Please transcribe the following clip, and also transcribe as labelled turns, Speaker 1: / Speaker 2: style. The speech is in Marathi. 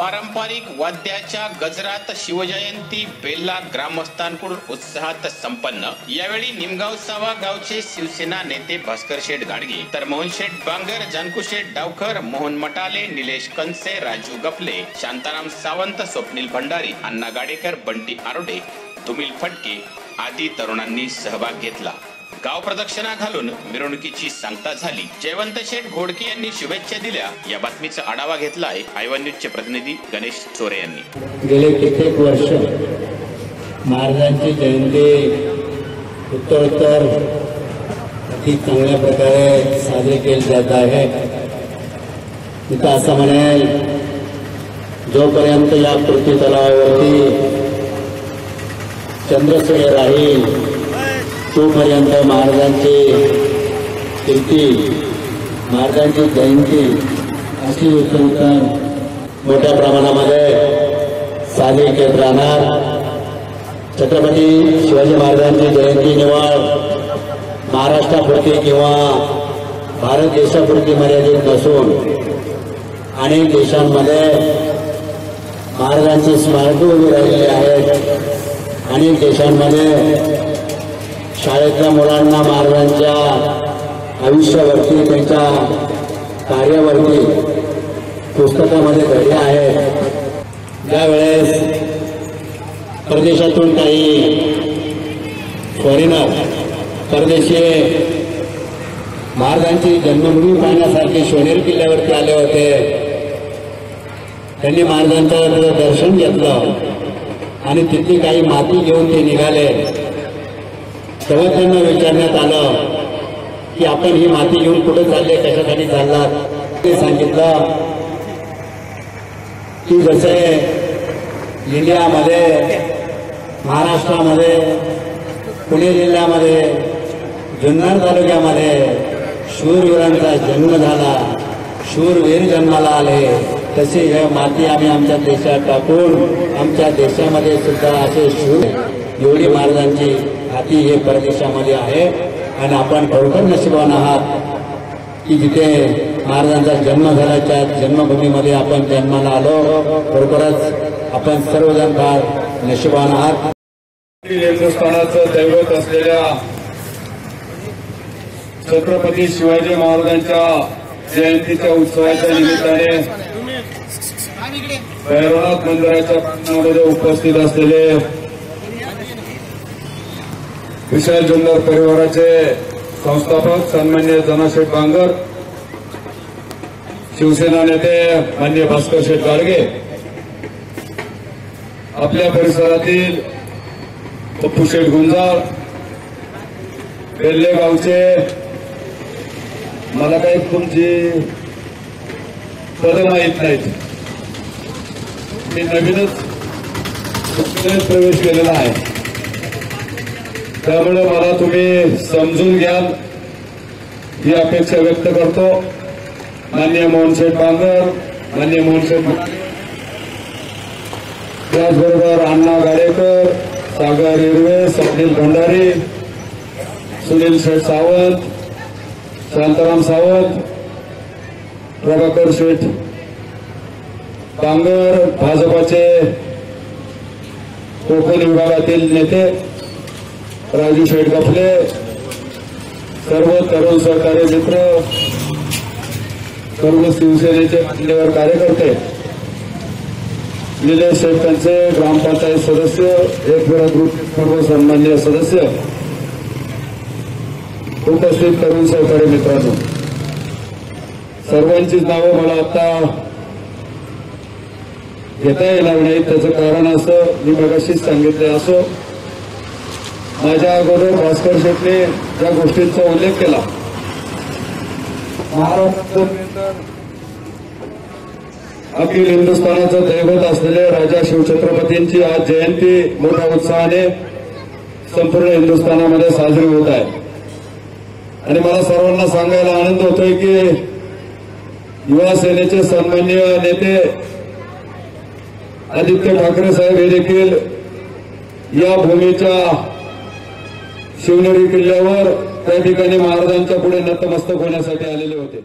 Speaker 1: पारंपरिक वाद्याच्या गजरात शिवजयंती बेल्ला ग्रामस्थांकडून उत्साहात संपन्न. यावेळी निमगाव सावा गावचे शिवसेना नेते भास्कर शेठ गाडगे तर मोहन शेठ बांगर जानकू शेठ डावकर मोहन मटाले निलेश कंसे राजू गपले शांताराम सावंत स्वप्नील भंडारी अण्णा गाडेकर बंटी आरोडे तुमिल फटके आदी तरुणांनी सहभाग घेतला. गाव प्रदक्षिणा घालून मिरवणुकीची सांगता झाली. जयवंत शेठ घोडके यांनी शुभेच्छा दिल्या. या बातमीचा आढावा घेतलाय आयवन न्यूजचे प्रतिनिधी गणेश चोरे यांनी.
Speaker 2: गेले कित्येक वर्ष महाराजांची जयंती उत्तरोत्तर अति चांगल्या प्रकारे साजरी केली जात आहे. तिथं असं म्हणेल जोपर्यंत या पृथ्वी तलावावरती चंद्रसूर्य राहील तोपर्यंत महाराजांची कीर्ती महाराजांची जयंती अशी उत्तरोत्तर मोठ्या प्रमाणामध्ये साजरी केत राहणार छत्रपती शिवाजी महाराजांची जयंती निवड महाराष्ट्रापुरती किंवा भारत देशापुरती मर्यादित नसून अनेक देशांमध्ये महाराजांची स्मारकं उभी राहिलेली आहेत. अनेक देशांमध्ये शाळेतल्या मुलांना महाराजांच्या आयुष्यावरती त्यांच्या कार्यावरती पुस्तकामध्ये घडले आहेत ज्यावेळेस परदेशातून काही फॉरेनर परदेशी महाराजांची जन्मभूमी पाहण्यासारखे शोनेर किल्ल्यावरती आले होते. त्यांनी महाराजांचं दर्शन घेतलं आणि तिथली काही माती घेऊन ते निघाले. तेव्हा त्यांना विचारण्यात आलं की आपण ही माती घेऊन कुठे चालले कशासाठी चाललात? ते सांगितलं की जसे इंडियामध्ये महाराष्ट्रामध्ये पुणे जिल्ह्यामध्ये जुन्नर तालुक्यामध्ये शूरवीरांचा जन्म झाला शूरवीर जन्माला आले तशी हे माती आम्ही आमच्या देशात टाकून आमच्या देशामध्ये सुद्धा असे शूर एवढी महाराजांची हाती हे परदेशामध्ये आहे. आणि आपण खरोखर नशिबान आहात की जिथे महाराजांचा जन्म झाल्याच्या जन्मभूमीमध्ये आपण जन्माला आलो. बरोबरच आपण सर्वजण फार नशिबान आहात.
Speaker 3: देवस्थानाचं दैवत असलेल्या छत्रपती शिवाजी महाराजांच्या जयंतीच्या उत्सवाच्या निमित्ताने भैरवनाथ मंदिराच्या प्रांगणामध्ये उपस्थित असलेले विशाल जुन्नर परिवाराचे संस्थापक सन्मान्य जनाशेठ बांगर शिवसेना नेते मान्य भास्कर शेठ गाडगे. आपल्या परिसरातील पप्पू शेठ गुंजाळ बेल्ले गावचे मला काही तुमची पदं माहीत नाहीत. मी नवीनच प्रवेश केलेला आहे. त्यामुळे मला तुम्ही समजून घ्याल ही अपेक्षा व्यक्त करतो. मान्य मोहनशेठ बांगर मान्य मोहनशेठ त्याचबरोबर अण्णा गाडेकर सागर हिरवे स्वप्नील भंडारी सुनील शेठ सावंत शांताराम सावंत प्रभाकर शेठ बांगर भाजपाचे कोकण विभागातील नेते राजू शेठ गफले सर्व तरुण सहकारी मित्र सर्व शिवसेनेचे मान्यवर कार्यकर्ते निलेश शेटकांचे ग्रामपंचायत सदस्य एक ग्रुप सर्व सन्मान्य सदस्य उपस्थित तरुण सहकारी मित्रांनो. सर्वांचीच नावं मला आता घेता येणार नाही त्याचं कारण असं मी मगाशीच सांगितले असो. माझ्या अगोदर भास्कर शेटने या गोष्टींचा उल्लेख केला. अखिल हिंदुस्थानाचं दैवत असलेले राजा शिवछत्रपतींची आज जयंती मोठ्या उत्साहाने संपूर्ण हिंदुस्थानामध्ये साजरी होत आहे. आणि मला सर्वांना सांगायला आनंद होतोय की युवा सेनेचे सन्मान्य नेते आदित्य ठाकरे साहेब हे देखील या भूमीच्या शिवनेरी किल्ल्यावर त्या ठिकाणी महाराजांच्या पुढे नतमस्तक होण्यासाठी आलेले होते.